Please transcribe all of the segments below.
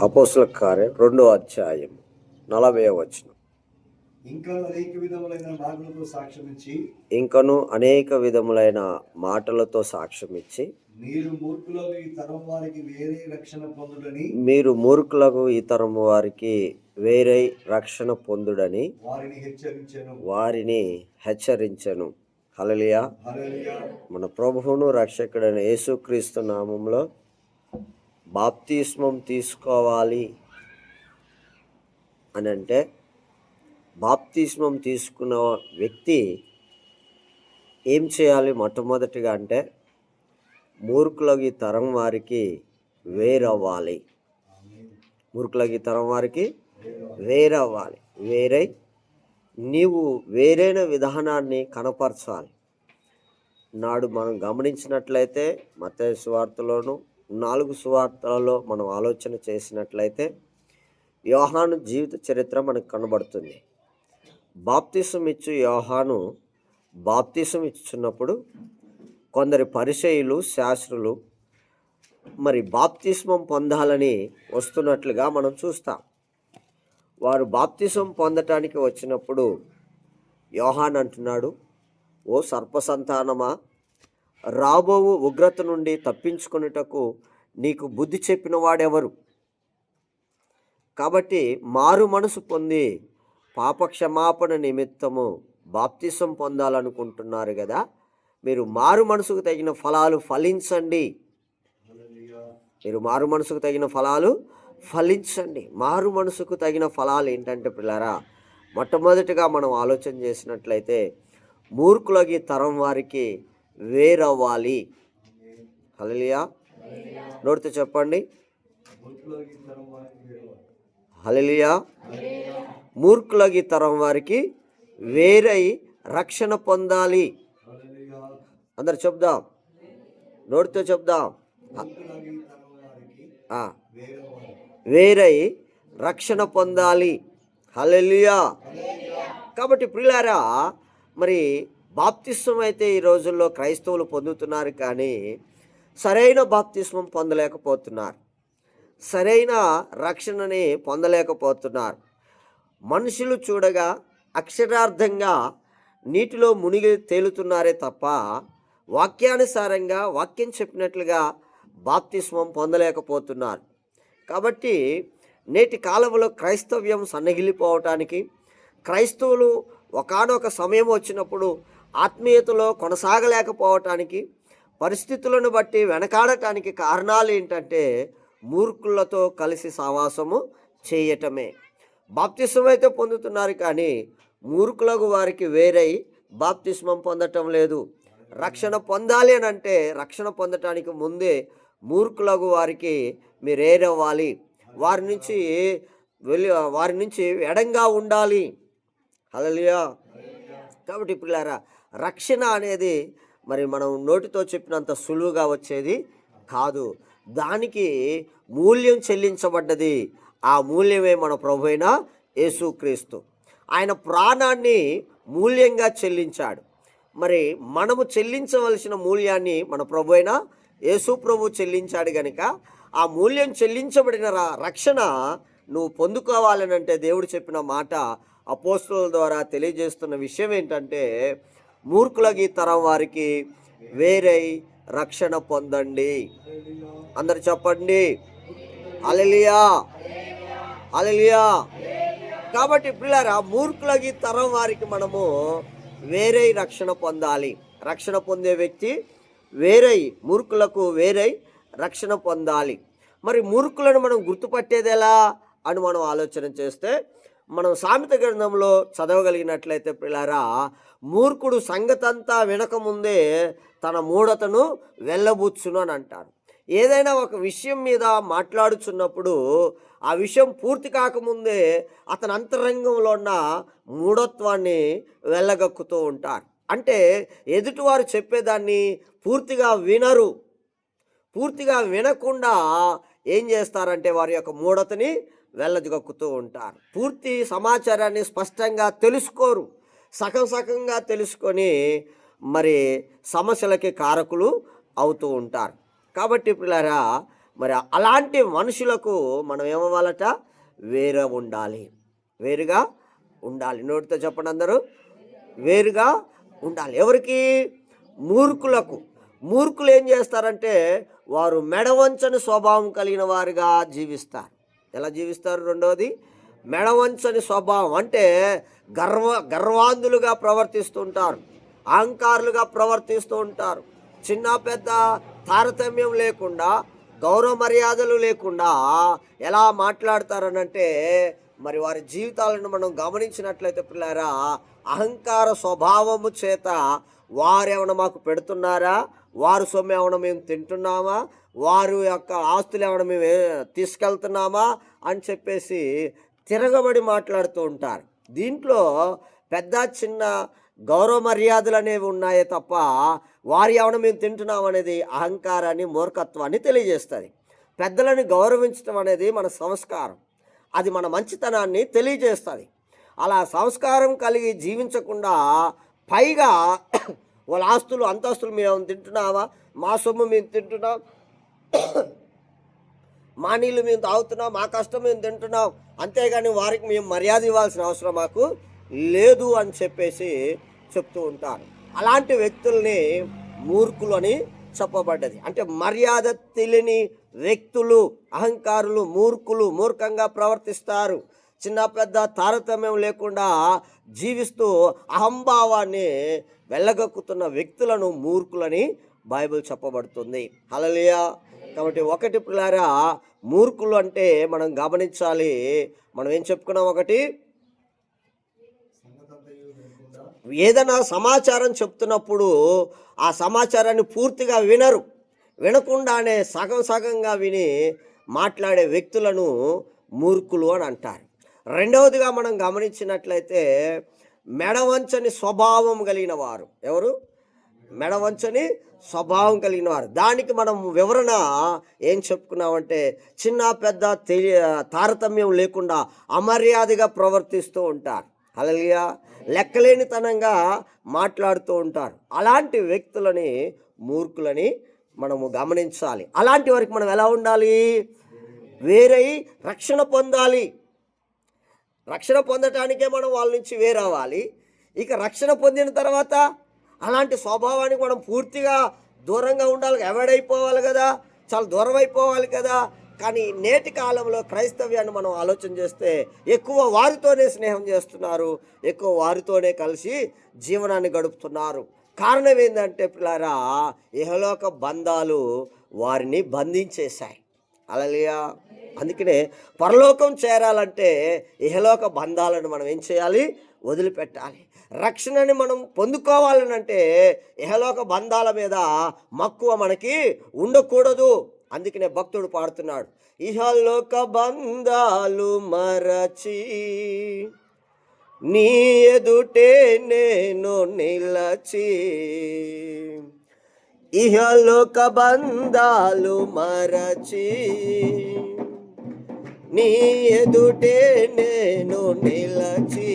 అపోస్ల కార్యం రెండో అధ్యాయం నలభై ఇచ్చి ఇంకను అనేక విధములైన మాటలతో సాక్ష్యం ఇచ్చి మీరు మూర్ఖులకు ఈ తరం వారికి వేరే రక్షణ పొందుడని మీరు మూర్ఖులకు ఇతరం వారికి వేరే రక్షణ పొందుడని వారిని హెచ్చరించాను. వారిని హెచ్చరించను. హలలియా మన ప్రభువును రక్షకుడైన యేసుక్రీస్తు నామంలో బాప్తిస్మం తీసుకోవాలి అని అంటే బాప్తిస్మం తీసుకున్న వ్యక్తి ఏం చేయాలి మొట్టమొదటిగా అంటే మూర్ఖులకి తరం వారికి వేరవ్వాలి. మూర్ఖులకి తరం వారికి వేరవ్వాలి. వేరై నీవు వేరైన విధానాన్ని కనపరచాలి. నాడు మనం గమనించినట్లయితే మత సువార్తలోను నాలుగు సువార్తలలో మనం ఆలోచన చేసినట్లయితే యోహాను జీవిత చరిత్ర మనకు కనబడుతుంది. బాప్తిసం ఇచ్చు యోహాను బాప్తిసం ఇచ్చున్నప్పుడు కొందరి పరిచయులు శాస్త్రులు మరి బాప్తిస్మం పొందాలని వస్తున్నట్లుగా మనం చూస్తాం. వారు బాప్తిసం పొందటానికి వచ్చినప్పుడు యోహాన్ అంటున్నాడు ఓ సర్పసంతానమా రాబోవు ఉగ్రత నుండి తప్పించుకొనుటకు నీకు బుద్ధి చెప్పిన వాడెవరు? కాబట్టి మారు మనసు పొంది పాప క్షమాపణ నిమిత్తము బాప్తిసం పొందాలనుకుంటున్నారు కదా? మీరు మారు మనసుకు తగిన ఫలాలు ఫలించండి. మీరు మారు మనసుకు తగిన ఫలాలు ఫలించండి. మారు మనసుకు తగిన ఫలాలు ఏంటంటే పిల్లరా మొట్టమొదటిగా మనం ఆలోచన చేసినట్లయితే మూర్ఖులకి తరం వారికి వేరవ్వాలి. హలలియా నోటితో చెప్పండి. హలలియా మూర్ఖులగి తరం వారికి వేరై రక్షణ పొందాలి. అందరు చెప్దాం. నోటితో చెప్దాం. వేరై రక్షణ పొందాలి. హలలియా కాబట్టి ప్రియులారా మరి బాప్తిస్వం అయితే ఈ రోజుల్లో క్రైస్తవులు పొందుతున్నారు కానీ సరైన బాప్తిస్వం పొందలేకపోతున్నారు. సరైన రక్షణని పొందలేకపోతున్నారు. మనుషులు చూడగా అక్షరార్థంగా నీటిలో మునిగి తేలుతున్నారే తప్ప వాక్యానుసారంగా వాక్యం చెప్పినట్లుగా బాప్తిస్మం పొందలేకపోతున్నారు. కాబట్టి నేటి కాలంలో క్రైస్తవ్యం సన్నగిలిపోవటానికి క్రైస్తవులు ఒకానొక సమయం వచ్చినప్పుడు ఆత్మీయతలో కొనసాగలేకపోవటానికి పరిస్థితులను బట్టి వెనకాడటానికి కారణాలు ఏంటంటే మూర్ఖులతో కలిసి సావాసము చేయటమే. బాప్తిస్మం అయితే పొందుతున్నారు కానీ మూర్ఖులకు వారికి వేరై బాప్తిస్మం పొందటం లేదు. రక్షణ పొందాలి అని అంటే రక్షణ పొందటానికి ముందే మూర్ఖులకు వారికి మీరేరవ్వాలి. వారి నుంచి వెళ్ళి వారి నుంచి ఎడంగా ఉండాలి. అలలియా కాబట్టి పిల్లారా రక్షణ అనేది మరి మనం నోటితో చెప్పినంత సులువుగా వచ్చేది కాదు. దానికి మూల్యం చెల్లించబడ్డది. ఆ మూల్యమే మన ప్రభు అయిన యేసుక్రీస్తు ఆయన ప్రాణాన్ని మూల్యంగా చెల్లించాడు. మరి మనము చెల్లించవలసిన మూల్యాన్ని మన ప్రభు అయిన యేసు ప్రభు చెల్లించాడు గనుక ఆ మూల్యం చెల్లించబడిన రక్షణ నువ్వు పొందుకోవాలని అంటే దేవుడు చెప్పిన మాట అపోస్తుల ద్వారా తెలియజేస్తున్న విషయం ఏంటంటే మూర్ఖులకి తరం వారికి వేరై రక్షణ పొందండి. అందరు చెప్పండి. అలలియా అలలియా కాబట్టి పిల్లరా మూర్ఖులకి తరం వారికి మనము వేరే రక్షణ పొందాలి. రక్షణ పొందే వ్యక్తి వేరై మూర్ఖులకు వేరై రక్షణ పొందాలి. మరి మూర్ఖులను మనం గుర్తుపట్టేది ఎలా అని మనం ఆలోచన చేస్తే మనం సామెత గ్రంథంలో చదవగలిగినట్లయితే పిల్లరా మూర్ఖుడు సంగతంతా వినకముందే తన మూఢతను వెళ్ళబుచ్చును అని అంటారు. ఏదైనా ఒక విషయం మీద మాట్లాడుచున్నప్పుడు ఆ విషయం పూర్తి కాకముందే అతని అంతరంగంలో ఉన్న మూఢత్వాన్ని వెళ్ళగక్కుతూ ఉంటారు. అంటే ఎదుటివారు చెప్పేదాన్ని పూర్తిగా వినరు. పూర్తిగా వినకుండా ఏం చేస్తారంటే వారి యొక్క మూఢతని వెళ్ళగక్కుతూ ఉంటారు. పూర్తి సమాచారాన్ని స్పష్టంగా తెలుసుకోరు. సగం సగంగా తెలుసుకొని మరి సమస్యలకి కారకులు అవుతూ ఉంటారు. కాబట్టి పిల్లరా మరి అలాంటి మనుషులకు మనం ఏమవ్వాలట? వేరే ఉండాలి. వేరుగా ఉండాలి. నోటితో చెప్పండి అందరూ. వేరుగా ఉండాలి. ఎవరికి? మూర్ఖులకు. మూర్ఖులు ఏం చేస్తారంటే వారు మెడవంచని స్వభావం కలిగిన వారుగా జీవిస్తారు. ఎలా జీవిస్తారు? రెండవది మెడవంచని స్వభావం అంటే గర్వ గర్వాంధులుగా ప్రవర్తిస్తుంటారు అహంకారులుగా ప్రవర్తిస్తూ ఉంటారు. చిన్న పెద్ద తారతమ్యం లేకుండా గౌరవ మర్యాదలు లేకుండా ఎలా మాట్లాడతారనంటే మరి వారి జీవితాలను మనం గమనించినట్లయితే పిల్లారా అహంకార స్వభావము చేత వారేమైనా మాకు పెడుతున్నారా? వారు సొమ్ము ఏమైనా మేము తింటున్నామా? వారు యొక్క ఆస్తులు ఏమైనా మేము తీసుకెళ్తున్నామా? అని చెప్పేసి తిరగబడి మాట్లాడుతూ ఉంటారు. దీంట్లో పెద్ద చిన్న గౌరవ మర్యాదలు అనేవి ఉన్నాయే తప్ప వారి ఏమైనా మేము తింటున్నాం అనేది అహంకారాన్ని మూర్ఖత్వాన్ని తెలియజేస్తుంది. పెద్దలను గౌరవించడం అనేది మన సంస్కారం. అది మన మంచితనాన్ని తెలియజేస్తుంది. అలా సంస్కారం కలిగి జీవించకుండా పైగా వాళ్ళ ఆస్తులు అంతస్తులు మేము తింటున్నావా? మా సొమ్ము మేము తింటున్నాం. మా నీళ్ళు మేము తాగుతున్నాం మా కష్టం మేము తింటున్నాం అంతేగాని వారికి మేము మర్యాద ఇవ్వాల్సిన అవసరం మాకు లేదు అని చెప్పేసి చెప్తూ ఉంటారు. అలాంటి వ్యక్తుల్ని మూర్ఖులు అని చెప్పబడ్డది. అంటే మర్యాద తెలియని వ్యక్తులు అహంకారులు మూర్ఖులు మూర్ఖంగా ప్రవర్తిస్తారు. చిన్న పెద్ద తారతమ్యం లేకుండా జీవిస్తూ అహంభావాన్ని వెళ్ళగక్కుతున్న వ్యక్తులను మూర్ఖులని బైబిల్ చెప్పబడుతుంది. హలలియా కాబట్టి ఒకటి పిల్లారా మూర్ఖులు అంటే మనం గమనించాలి. మనం ఏం చెప్పుకున్నాం ఒకటి? ఏదైనా సమాచారం చెప్తున్నప్పుడు ఆ సమాచారాన్ని పూర్తిగా వినరు. వినకుండానే సగం సగంగా విని మాట్లాడే వ్యక్తులను మూర్ఖులు అని అంటారు. రెండవదిగా మనం గమనించినట్లయితే మెడవంచని స్వభావం కలిగిన వారు ఎవరు? మెడవంచని స్వభావం కలిగిన వారు. దానికి మనం వివరణ ఏం చెప్పుకున్నామంటే చిన్న పెద్ద తెలియ తారతమ్యం లేకుండా అమర్యాదగా ప్రవర్తిస్తూ ఉంటారు. అలలియా లెక్కలేనితనంగా మాట్లాడుతూ ఉంటారు. అలాంటి వ్యక్తులని మూర్ఖులని మనము గమనించాలి. అలాంటి వారికి మనం ఎలా ఉండాలి? వేరై రక్షణ పొందాలి. రక్షణ పొందటానికే మనం వాళ్ళ నుంచి వేరవ్వాలి. ఇక రక్షణ పొందిన తర్వాత అలాంటి స్వభావానికి మనం పూర్తిగా దూరంగా ఉండాలి. అవాయిడ్ అయిపోవాలి కదా? చాలా దూరం అయిపోవాలి కదా? కానీ నేటి కాలంలో క్రైస్తవ్యాన్ని మనం ఆలోచన చేస్తే ఎక్కువ వారితోనే స్నేహం చేస్తున్నారు. ఎక్కువ వారితోనే కలిసి జీవనాన్ని గడుపుతున్నారు. కారణం ఏంటంటే పిల్లారా ఇహలోక బంధాలు వారిని బంధించేశాయి. అలలియా. అందుకనే పరలోకం చేరాలంటే ఇహలోక బంధాలను మనం ఏం చేయాలి? వదిలిపెట్టాలి. రక్షణని మనం పొందుకోవాలని అంటే ఇహలోక బంధాల మీద మక్కువ మనకి ఉండకూడదు. అందుకనే భక్తుడు పాడుతున్నాడు ఇహలోక బంధాలు మరచి నీ ఎదుటే నేను నిలచి ఇహలోక బంధాలు మరచి నీ ఎదుటే నేను నిలచి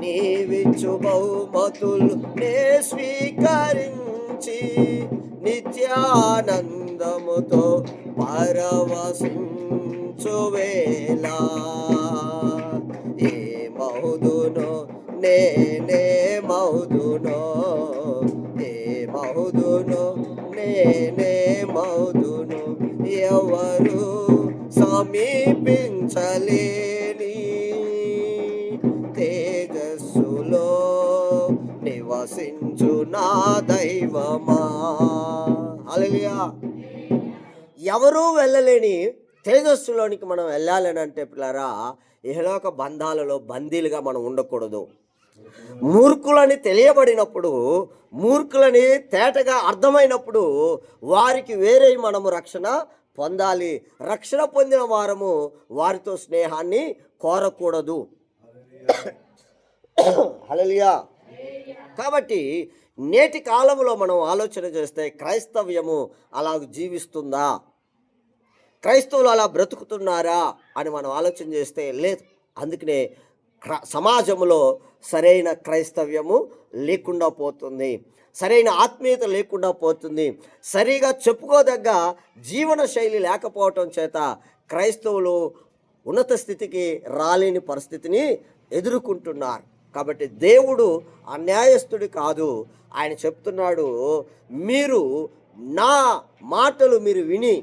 నీవిచ్చు బహుమతులు నే స్వీకరించి నిత్యానందముతో పరవశించు వేళ. ఏ మౌదునో నేనే మౌదునో ఏ మౌదునో నేనే మౌదును ఎవరు సమీపించలేని తేజస్సులో నివసించు నా దైవమా. అలలియా ఎవరూ వెళ్ళలేని తేజస్సులోనికి మనం వెళ్ళాలని అంటే పిల్లరా ఇహలోక బంధాలలో బందీలుగా మనం ఉండకూడదు. మూర్ఖులని తెలియబడినప్పుడు మూర్ఖులని తేటగా అర్థమైనప్పుడు వారికి వేరే మనము రక్షణ పొందాలి. రక్షణ పొందిన వారము వారితో స్నేహాన్ని కోరకూడదు. హలలియా కాబట్టి నేటి కాలంలో మనం ఆలోచన చేస్తే క్రైస్తవ్యము అలా జీవిస్తుందా? క్రైస్తవులు అలా బ్రతుకుతున్నారా అని మనం ఆలోచన చేస్తే లేదు. అందుకనే సమాజంలో సరైన క్రైస్తవ్యము లేకుండా పోతుంది. సరైన ఆత్మీయత లేకుండా పోతుంది. సరిగా చెప్పుకోదగ్గ జీవన శైలి లేకపోవటం చేత క్రైస్తవులు ఉన్నత స్థితికి రాలేని పరిస్థితిని ఎదుర్కొంటున్నారు. కాబట్టి దేవుడు అన్యాయస్తుడు కాదు. ఆయన చెప్తున్నాడు మీరు నా మాటలు మీరు విని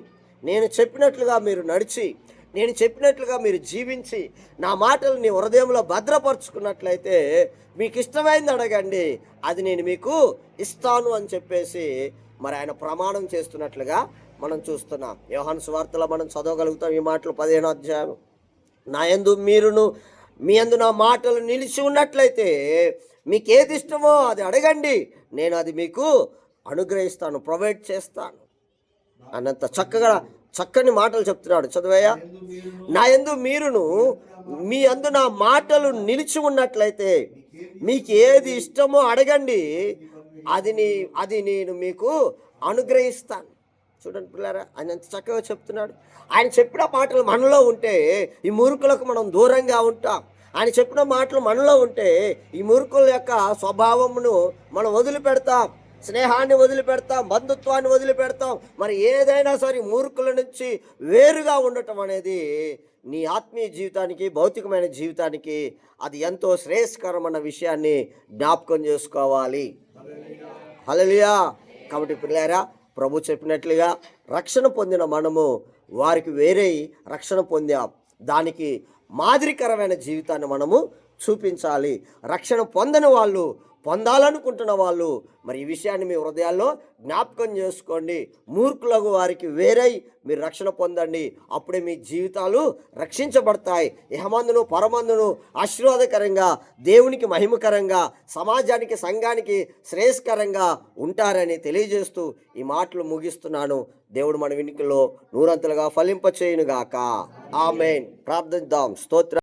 నేను చెప్పినట్లుగా మీరు నడిచి నేను చెప్పినట్లుగా మీరు జీవించి నా మాటలు నీ హృదయంలో భద్రపరుచుకున్నట్లయితే మీకు ఇష్టమైంది అడగండి. అది నేను మీకు ఇస్తాను అని చెప్పేసి మరి ఆయన ప్రమాణం చేస్తున్నట్లుగా మనం చూస్తున్నాం. యోహాను సువార్తలో మనం చదవగలుగుతాం ఈ మాటలు పదిహేను అధ్యాయం. నా యందు మీరును మీ యందు నా మాటలు నిలిచి ఉన్నట్లయితే మీకు ఏది ఇష్టమో అది అడగండి. నేను అది మీకు అనుగ్రహిస్తాను ప్రొవైడ్ చేస్తాను. అన్నంత చక్కగా చక్కని మాటలు చెప్తున్నాడు. చదువయ్యా నా యందు మీరును మీ అందు నా మాటలు నిలిచి ఉన్నట్లయితే మీకు ఏది ఇష్టమో అడగండి. అది నీ అది నేను మీకు అనుగ్రహిస్తాను. చూడండి పిల్లారా ఆయన ఎంత చక్కగా చెప్తున్నాడు. ఆయన చెప్పిన మాటలు మనలో ఉంటే ఈ మూర్ఖులకు మనం దూరంగా ఉంటాం. ఆయన చెప్పిన మాటలు మనలో ఉంటే ఈ మూర్ఖుల యొక్క స్వభావమును మనం వదిలిపెడతాం. స్నేహాన్ని వదిలిపెడతాం బంధుత్వాన్ని వదిలిపెడతాం. మరి ఏదైనా సరే మూర్ఖుల నుంచి వేరుగా ఉండటం అనేది నీ ఆత్మీయ జీవితానికి భౌతికమైన జీవితానికి అది ఎంతో శ్రేయస్కరమైన విషయాన్ని జ్ఞాపకం చేసుకోవాలి. హలలియా కాబట్టి పిల్లారా ప్రభు చెప్పినట్లుగా రక్షణ పొందిన మనము వారికి వేరే రక్షణ పొందాం. దానికి మాదిరికరమైన జీవితాన్ని మనము చూపించాలి. రక్షణ పొందని వాళ్ళు పొందాలనుకుంటున్న వాళ్ళు మరి ఈ విషయాన్ని మీ హృదయాల్లో జ్ఞాపకం చేసుకోండి. మూర్ఖులకు వారికి వేరై మీరు రక్షణ పొందండి. అప్పుడే మీ జీవితాలు రక్షించబడతాయి. యహమందును పరమందును ఆశీర్వాదకరంగా దేవునికి మహిమకరంగా సమాజానికి సంఘానికి శ్రేయస్కరంగా ఉంటారని తెలియజేస్తూ ఈ మాటలు ముగిస్తున్నాను. దేవుడు మన వినికిలో నూరంతలుగా ఫలింపచేయునుగాక. ఆమెన్. ప్రార్థిద్దాం. స్తోత్ర